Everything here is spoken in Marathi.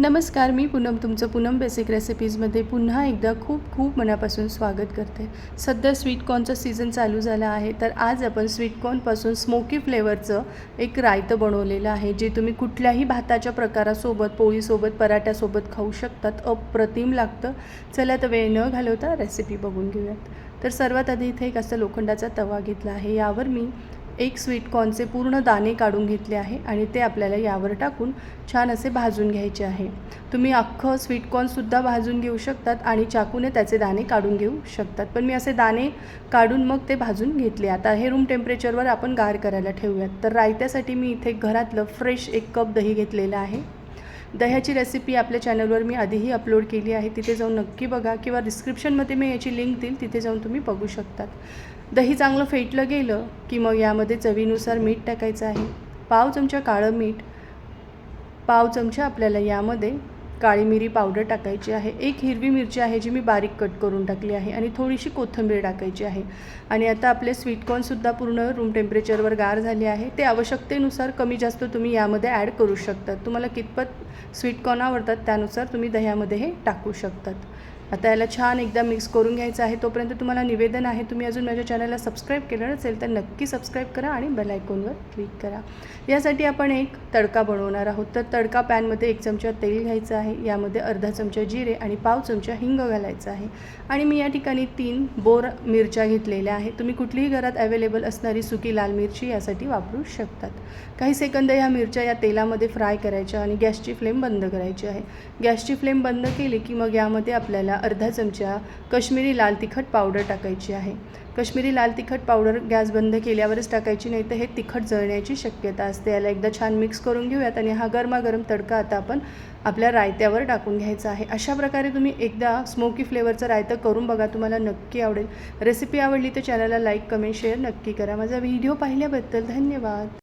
नमस्कार मी पूनम तुमचं पूनम बेसिक रेसिपीजमध्ये पुन्हा एकदा खूप खूप मनापासून स्वागत करते. सध्या स्वीटकॉर्नचा सीझन चालू झाला आहे तर आज आपण स्वीटकॉर्नपासून स्मोकी फ्लेवरचं एक रायतं बनवलेलं आहे जे तुम्ही कुठल्याही भाताच्या प्रकारासोबत पोळीसोबत पराठ्यासोबत खाऊ शकतात. अप्रतिम लागतं. चला तर वेळ न घालवता रेसिपी बघून घेऊयात. तर सर्वात आधी इथे एक असा लोखंडाचा तवा घेतला आहे यावर मी एक स्वीट कॉर्नचे पूर्ण दाणे काढून घेतले आहे आणि ते आपल्याला यावर टाकून छान असे भाजून घ्यायचे आहे. तुम्ही अख्खं स्वीट कॉर्नसुद्धा भाजून घेऊ शकतात आणि चाकूने त्याचे दाणे काढून घेऊ शकतात. पण मी असे दाणे काढून मग ते भाजून घेतले. आता हे रूम टेम्परेचरवर आपण गार करायला ठेवूयात. तर रायत्यासाठी मी इथे घरातलं फ्रेश एक कप दही घेतलेलं आहे. दह्याची रेसिपी आपल्या चॅनलवर मी आधीही अपलोड केली आहे. तिथे जाऊन नक्की बघा किंवा डिस्क्रिप्शनमध्ये मी याची लिंक देईल. तिथे जाऊन तुम्ही बघू शकतात. दही चांगलं फेटलं गेलं की मग यामध्ये चवीनुसार मीठ टाकायचं आहे. पाव चमचा काळं मीठ पाव चमचा आपल्याला यामध्ये काळी मिरी पावडर टाकायची आहे एक हिरवी मिरची आहे जी मी बारीक कट करून टाकली आहे आणि थोडीशी कोथिंबीर टाकायची आहे. आणि आता आपले स्वीटकॉर्नसुद्धा पूर्ण रूम टेम्परेचरवर गार झाले आहे. ते आवश्यकतेनुसार कमी जास्त तुम्ही यामध्ये ॲड करू शकतात. तुम्हाला कितपत स्वीटकॉर्न आवडतात त्यानुसार तुम्ही दह्यामध्ये हे टाकू शकतात. आता याला छान एकदा मिक्स करून घ्यायचं आहे. तोपर्यंत तुम्हाला निवेदन आहे. तुम्ही अजून माझ्या चॅनलला सबस्क्राईब केलं नसेल तर नक्की सबस्क्राईब करा आणि बेल आयकॉनवर क्लिक करा. यासाठी आपण एक तडका बनवणार आहोत. तर तडका पॅनमध्ये एक चमचा तेल घ्यायचं आहे. यामध्ये अर्धा चमचा जिरे आणि पाव चमचा हिंग घालायचा आहे. आणि मी या ठिकाणी तीन बोर मिरच्या घेतलेल्या आहे तुम्ही कुठलीही घरात अवेलेबल असणारी सुकी लाल मिरची यासाठी वापरू शकतात. काही सेकंद ह्या मिरच्या या तेलामध्ये फ्राय करायच्या आणि गॅसची फ्लेम बंद करायची आहे. गॅसची फ्लेम बंद केली की मग यामध्ये आपल्याला अर्धा चमचा कश्मीरी लाल तिखट पावडर टाकायची आहे. कश्मीरी लाल तिखट पावडर गॅस बंद केल्यावरच टाकायची नाही तर हे तिखट जळण्याची शक्यता असते. याला एकदा छान मिक्स करून घेऊयात आणि हा गरमागरम तडका आता आपण आपल्या रायत्यावर टाकून घ्यायचा आहे. अशा प्रकारे तुम्ही एकदा स्मोकी फ्लेवरचं रायतं करून बघा तुम्हाला नक्की आवडेल. रेसिपी आवडली तर चॅनलला लाईक कमेंट शेअर नक्की करा. माझा व्हिडिओ पाहिल्याबद्दल धन्यवाद.